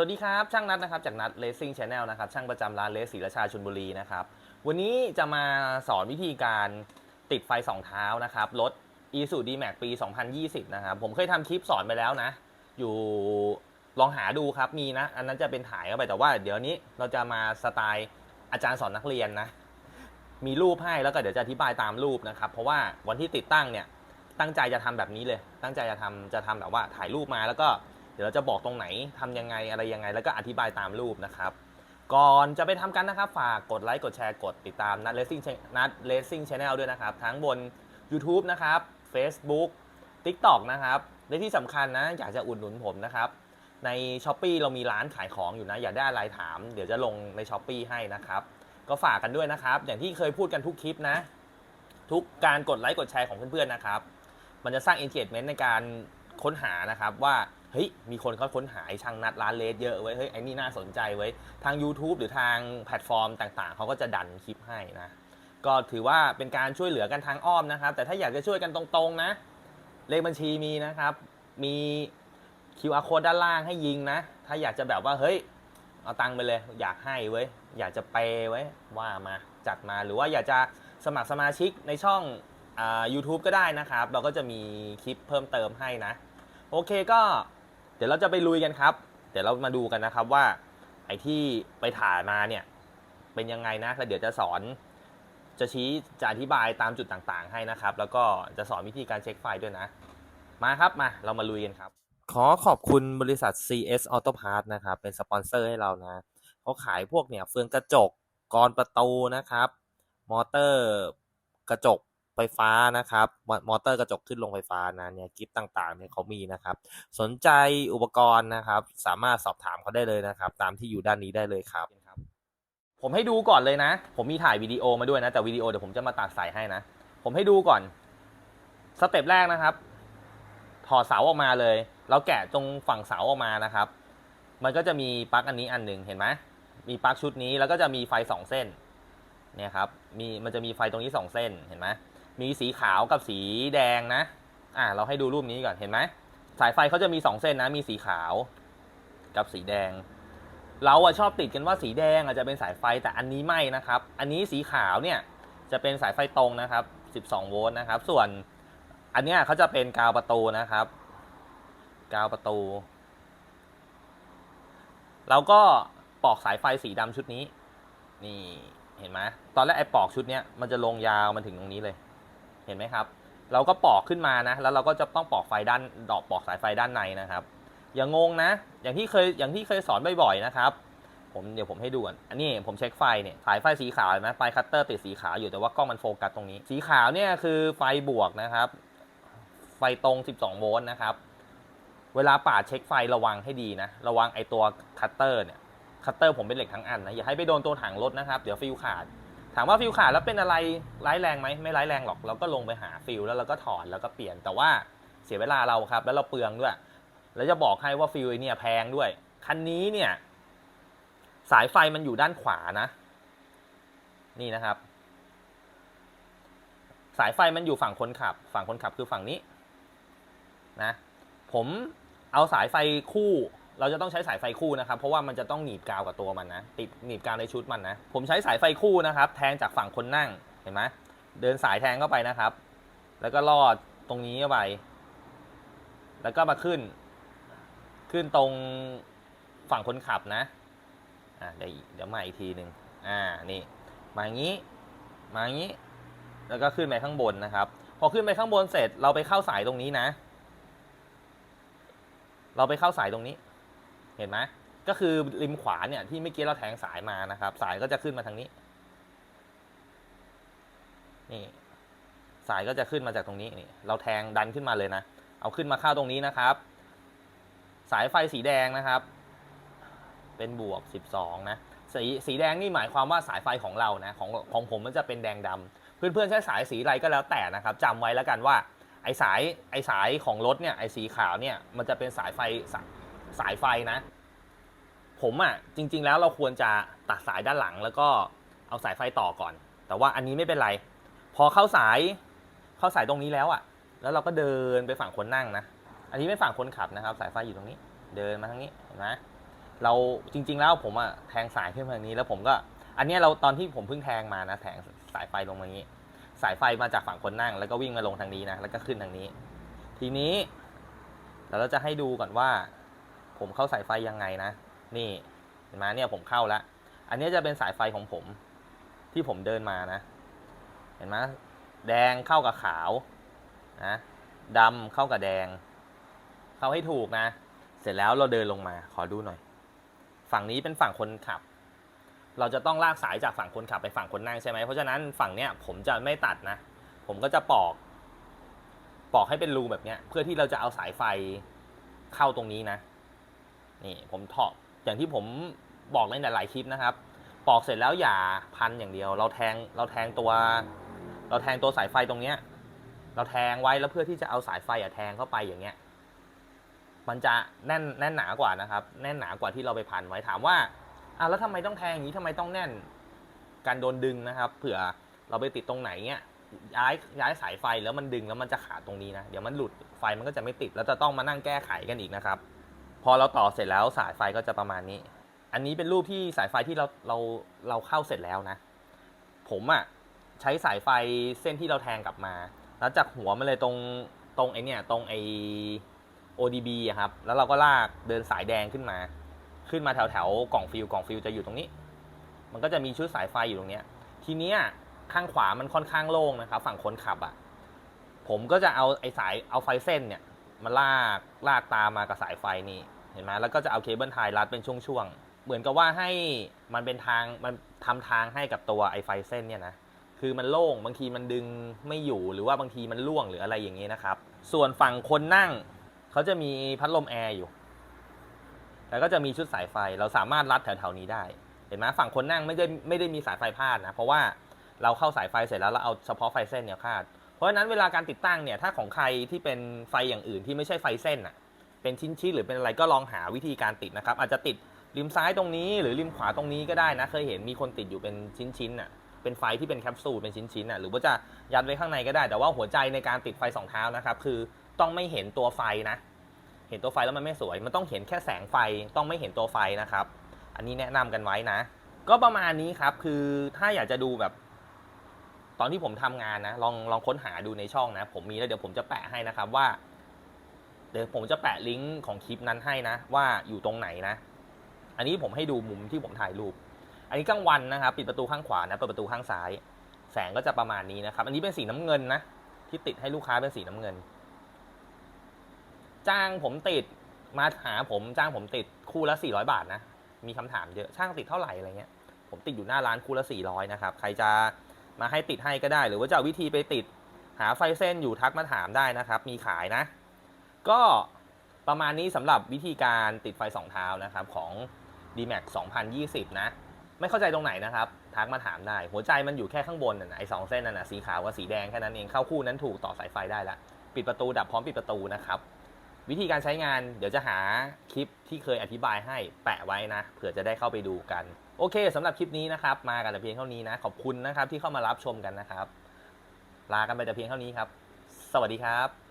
วัสดีครับ ช่างนัดนะครับจากนัดเลสซิ่งชาแนลนะครับช่างประจำร้านเลสศรีราชาชลบุรีนะครับวันนี้จะมาสอนวิธีการติดไฟสองเท้านะครับรถ e s u d m a x ปี 2020 นะครับผมเคยทำคลิปสอนไปแล้วนะ อยู่ลองหาดูครับมีนะ อันนั้นจะเป็นถ่ายเข้าไปแต่ว่าเดี๋ยวนี้เราจะมาสไตล์อาจารย์สอนนักเรียนนะ มีรูปให้แล้วก็เดี๋ยวจะอธิบายตามรูปนะครับเพราะว่าวันที่ติดตั้งเนี่ยตั้งใจจะทำแบบนี้เลย ตั้งใจจะทำจะทำแบบว่าถ่ายรูปมาแล้วก็ ดี๋ยวเราจะบอกตรงไหนทำยังไงอะไรยังไง แล้วก็อธิบายตามรูปนะครับ ก่อนจะไปทำกันนะครับ ฝากกดไลค์กดแชร์กดติดตามนัดเลสซิ่งนัดเลสซิ่งชาแนลด้วยนะครับ ทั้งบน YouTube นะครับ Facebook TikTok นะครับและที่สำคัญนะ อยากจะอุดหนุนผมนะครับ ใน s h อ p e e เรามีร้านขายของอยู่นะ อยากได้อะไรถาม เดี๋ยวจะลงใน s h อ p e e ให้นะครับ ก็ฝากกันด้วยนะครับ อย่างที่เคยพูดกันทุกคลิปนะ ทุกการกดไลค์กดแชร์ของเพื่อนๆนะครับ มันจะสร้าง engagement ในการ ค้นหานะครับว่าเฮ้ยมีคนเขาค้นหาช่างนัดร้านเลสเยอะเว้ยเฮ้ยไอ้นี่น่าสนใจเว้ยทาง YouTube หรือทางแพลตฟอร์มต่างๆ เขาก็จะดันคลิปให้นะก็ถือว่าเป็นการช่วยเหลือกันทางอ้อมนะครับ แต่ถ้าอยากจะช่วยกันตรงๆนะ เลขบัญชีมีนะครับ มี QR code ด้านล่างให้ยิงนะ ถ้าอยากจะแบบว่าเฮ้ยเอาตังค์ไปเลย อยากให้เว้ยอยากจะเปย์ไว้ว่ามาจัดมาหรือว่าอยากจะสมัครสมาชิกในช่องอ่า YouTube ก็ได้นะครับ เราก็จะมีคลิปเพิ่มเติมให้นะ โอเคก็ เดี๋ยวเราจะไปลุยกันครับ เดี๋ยวเรามาดูกันนะครับว่า ไอ้ที่ไปถ่ายมาเนี่ยเป็นยังไงนะแล้วเดี๋ยวจะสอนจะชี้จะอธิบายตามจุดต่างๆ ให้นะครับ แล้วก็จะสอนวิธีการเช็คไฟล์ด้วยนะ มาครับมาเรามาลุยกันครับ ขอขอบคุณบริษัท CS Auto Parts นะครับ เป็นสปอนเซอร์ให้เรานะเขาขายพวกเนี่ยเฟืองกระจกกรอนประตูนะครับ มอเตอร์กระจก ฟฟ้านะครับมอเตอร์กระจกขึ้นลงไฟฟ้านะเนี่ยกิฟต่างๆเนี่ยเขามีนะครับ สนใจอุปกรณ์นะครับ สามารถสอบถามเขาได้เลยนะครับ ตามที่อยู่ด้านนี้ได้เลยครับ ผมให้ดูก่อนเลยนะ ผมมีถ่ายวิดีโอมาด้วยนะ แต่วิดีโอเดี๋ยวผมจะมาตัดใส่ให้นะ ผมให้ดูก่อนสเต็ปแรกนะครับ ถอดเสาออกมาเลย เราแกะตรงฝั่งเสาออกมานะครับ มันก็จะมีปลั๊กอันนี้อันหนึ่งเห็นไหมมีปลั๊กชุดนี้แล้วก็จะมีไฟสองเส้นเนี่ยครับ มีมันจะมีไฟตรงนี้สองเส้นเห็นไหม มีสีขาวกับสีแดงนะ อ่าเราให้ดูรูปนี้ก่อนเห็นไหมสายไฟเขาจะมีสองเส้นนะ มีสีขาวกับสีแดง เราอะชอบติดกันว่าสีแดงอาจจะเป็นสายไฟแต่อันนี้ไม่นะครับ อันนี้สีขาวเนี่ยจะเป็นสายไฟตรงนะครับ 12 โวลต์นะครับ ส่วนอันเนี้ยเขาจะเป็นกาวประตูนะครับ กาวประตู เราก็ปอกสายไฟสีดำชุดนี้ นี่เห็นไหมตอนแรกไอ้ปอกชุดเนี้ยมันจะลงยาวมันถึงตรงนี้เลย เห็นไหมครับ เราก็ปอกขึ้นมานะ แล้วเราก็จะต้องปอกไฟด้านดอกปอกสายไฟด้านในนะครับ อย่างงงนะ อย่างที่เคยอย่างที่เคยสอนบ่อยๆนะครับ ผมเดี๋ยวผมให้ดูก่อนอันนี้ผมเช็คไฟเนี่ยสายไฟสีขาวเห็นไหมไฟคัตเตอร์ติดสีขาวอยู่แต่ว่ากล้องมันโฟกัสตรงนี้ สีขาวเนี่ยคือไฟบวกนะครับ ไฟตรง 12 โวลต์นะครับ เวลาป่าเช็คไฟระวังให้ดีนะ ระวังไอตัวคัตเตอร์เนี่ยคัตเตอร์ผมเป็นเหล็กทั้งอันนะอย่าให้ไปโดนตัวถังรถนะครับ เดี๋ยวฟิวขาด ถามว่าฟิวขาดแล้วเป็นอะไรร้ายแรงไหมไม่ร้ายแรงหรอกเราก็ลงไปหาฟิวแล้วเราก็ถอดแล้วก็เปลี่ยนแต่ว่าเสียเวลาเราครับ แล้วเราเปลืองด้วย แล้วจะบอกให้ว่าฟิวเนี่ยแพงด้วยคันนี้เนี่ย สายไฟมันอยู่ด้านขวานะ นี่นะครับ สายไฟมันอยู่ฝั่งคนขับ ฝั่งคนขับคือฝั่งนี้นะ ผมเอาสายไฟคู่ เราจะต้องใช้สายไฟคู่นะครับ เพราะว่ามันจะต้องหนีบกาวกับตัวมันนะ ติดหนีบกาวในชุดมันนะ ผมใช้สายไฟคู่นะครับ แทงจากฝั่งคนนั่ง เห็นไหมเดินสายแทงเข้าไปนะครับ แล้วก็ลอดตรงนี้เข้าไป แล้วก็มาขึ้น ขึ้นตรงฝั่งคนขับนะ อ่าเดี๋ยวเดี๋ยวมาอีกทีหนึ่งอ่า นี่ มาอย่างนี้ มาอย่างนี้ แล้วก็ขึ้นไปข้างบนนะครับ พอขึ้นไปข้างบนเสร็จ เราไปเข้าสายตรงนี้นะ เราไปเข้าสายตรงนี้ เห็นไหมก็คือริมขวาเนี่ยที่เมื่อกี้เราแทงสายมานะครับ สายก็จะขึ้นมาทางนี้ นี่ สายก็จะขึ้นมาจากตรงนี้นี่ เราแทงดันขึ้นมาเลยนะ เอาขึ้นมาเข้าตรงนี้นะครับ สายไฟสีแดงนะครับ เป็นบวก 12 นะ สีสีแดงนี่หมายความว่าสายไฟของเรานะของของผมมันจะเป็นแดงดำเพื่อนๆใช้สายสีอะไรก็แล้วแต่นะครับจำไว้แล้วกันว่าไอสายไอสายของรถเนี่ยไอสีขาวเนี่ยมันจะเป็นสายไฟสาย สายไฟนะ ผมอะ่ะจริง ๆ แล้วเราควรจะตัดสายด้านหลัง แล้วก็เอาสายไฟต่อก่อน แต่ว่าอันนี้ไม่เป็นไร พอเข้าสายเข้าสายตรงนี้แล้วอะ่ะ แล้วเราก็เดินไปฝั่งคนนั่งนะ อันนี้ไม่ฝั่งคนขับนะครับ สายไฟอยู่ตรงนี้ เดินมาทางนี้เห็นไหมเราจริง ๆ แล้วผมอะแทงสายขึ้นมาทางนี้ แล้วผมก็ อันนี้เราตอนที่ผมเพิ่งแทงมานะแทงสายไฟลงมาอย่างนี้ สายไฟมาจากฝั่งคนนั่ง แล้วก็วิ่งมาลงทางนี้นะแล้วก็ขึ้นทางนี้ ทีนี้เดี๋ยวเราจะให้ดูก่อนว่า ผมเข้าสายไฟยังไงนะ นี่เห็นไหมเนี่ยผมเข้าแล้วอันนี้จะเป็นสายไฟของผม ที่ผมเดินมานะ เห็นไหมแดงเข้ากับขาวนะดำเข้ากับแดง เข้าให้ถูกนะ เสร็จแล้วเราเดินลงมา ขอดูหน่อย ฝั่งนี้เป็นฝั่งคนขับ เราจะต้องลากสายจากฝั่งคนขับไปฝั่งคนนั่งใช่ไหมเพราะฉะนั้นฝั่งเนี้ยผมจะไม่ตัดนะ ผมก็จะปอก ปอกให้เป็นรูแบบเนี้ย เพื่อที่เราจะเอาสายไฟเข้าตรงนี้นะ นี่ผมเถาะอย่างที่ผมบอกในหลายๆคลิปนะครับ ปอกเสร็จแล้วอย่าพันอย่างเดียว เราแทงเราแทงตัว เราแทงตัวสายไฟตรงเนี้ย เราแทงไว้แล้วเพื่อที่จะเอาสายไฟอะแทงเข้าไปอย่างเงี้ย มันจะแน่นแน่นหนากว่านะครับ แน่นหนากว่าที่เราไปพันไว้ถามว่าอะแล้วทำไมต้องแทงอย่างนี้ทำไมต้องแน่น การโดนดึงนะครับ เผื่อเราไปติดตรงไหนเงี้ยย้ายย้ายสายไฟแล้วมันดึงแล้วมันจะขาดตรงนี้นะ เดี๋ยวมันหลุดไฟมันก็จะไม่ติดแล้วจะต้องมานั่งแก้ไขกันอีกนะครับ พอเราต่อเสร็จแล้วสายไฟก็จะประมาณนี้ อันนี้เป็นรูปที่สายไฟที่เราเราเราเข้าเสร็จแล้วนะ ผมอะ่ะใช้สายไฟเส้นที่เราแทงกลับมา แล้วจากหัวมันเลยตรงตรงไอเนี่ยตรงไอ ODB อะครับ แล้วเราก็ลากเดินสายแดงขึ้นมา ขึ้นมาแถวแถวกล่องฟิลกล่องฟิลจะอยู่ตรงนี้ มันก็จะมีชุดสายไฟอยู่ตรงเนี้ย ทีเนี้ยข้างขวามันค่อนข้างโล่งนะครับ ฝั่งคนขับอะ่ะผมก็จะเอาไอสายเอาไฟเส้นเนี่ย มาลากลากตามมากับสายไฟนี่เห็นไหมแล้วก็จะเอาเคเบิลไทยรัดเป็นช่วงๆ เหมือนกับว่าให้มันเป็นทางมันทำทางให้กับตัวไอไฟเส้นเนี่ยนะคือมันโล่งบางทีมันดึงไม่อยู่หรือว่าบางทีมันล่วงหรืออะไรอย่างนี้นะครับ ส่วนฝั่งคนนั่งเขาจะมีพัดลมแอร์อยู่แล้วก็จะมีชุดสายไฟเราสามารถรัดแถวๆนี้ได้ เห็นไหมฝั่งคนนั่งไม่ได้ไม่ได้มีสายไฟพาดนะเพราะว่าเราเข้าสายไฟเสร็จแล้วเราเอาเฉพาะไฟเส้นเนี่ยพาด เพราะฉะนั้นเวลาการติดตั้งเนี่ยถ้าของใครที่เป็นไฟอย่างอื่นที่ไม่ใช่ไฟเส้นอะเป็นชิ้นๆหรือเป็นอะไรก็ลองหาวิธีการติดนะครับ อาจจะติดริมซ้ายตรงนี้หรือริมขวาตรงนี้ก็ได้นะ เคยเห็นมีคนติดอยู่เป็นชิ้นๆอะเป็นไฟที่เป็นแคปซูลเป็นชิ้นๆอะหรือว่าจะยัดไว้ข้างในก็ได้ แต่ว่าหัวใจในการติดไฟสองเท้านะครับคือต้องไม่เห็นตัวไฟนะ เห็นตัวไฟแล้วมันไม่สวย มันต้องเห็นแค่แสงไฟต้องไม่เห็นตัวไฟนะครับ อันนี้แนะนำกันไว้นะ ก็ประมาณนี้ครับคือถ้าอยากจะดูแบบ ตอนที่ผมทำงานนะลองลองค้นหาดูในช่องนะ ผมมีแล้วเดี๋ยวผมจะแปะให้นะครับว่า เดี๋ยวผมจะแปะลิงก์ของคลิปนั้นให้นะ ว่าอยู่ตรงไหนนะ อันนี้ผมให้ดูมุมที่ผมถ่ายรูป อันนี้กลางวันนะครับ ปิดประตูข้างขวานะเปิดประตูข้างซ้าย แสงก็จะประมาณนี้นะครับ อันนี้เป็นสีน้ำเงินนะที่ติดให้ลูกค้าเป็นสีน้ำเงิน จ้างผมติดมาหาผมจ้างผมติดคู่ละ400 บาทนะมีคำถามเยอะช่างติดเท่าไหร่อะไรเงี้ยผมติดอยู่หน้าร้านคู่ละ400นะครับใครจะ มาให้ติดให้ก็ได้ หรือว่าจะเอาวิธีไปติดหาไฟเส้นอยู่ทักมาถามได้นะครับ มีขายนะ ก็ประมาณนี้สำหรับวิธีการติดไฟสองเท้านะครับของ DMAX 2020 นะ ไม่เข้าใจตรงไหนนะครับ ทักมาถามได้ หัวใจมันอยู่แค่ข้างบนนะไอ้สองเส้นนั่นนะสีขาวกับสีแดงแค่นั้นเองเข้าคู่นั้นถูกต่อสายไฟได้ละ ปิดประตูดับพร้อมปิดประตูนะครับ วิธีการใช้งานเดี๋ยวจะหาคลิปที่เคยอธิบายให้แปะไว้นะเผื่อจะได้เข้าไปดูกัน โอเคสำหรับคลิปนี้นะครับ มากันแต่เพียงเท่านี้นะ ขอบคุณนะครับที่เข้ามารับชมกันนะครับ ลากันไปแต่เพียงเท่านี้ครับ สวัสดีครับ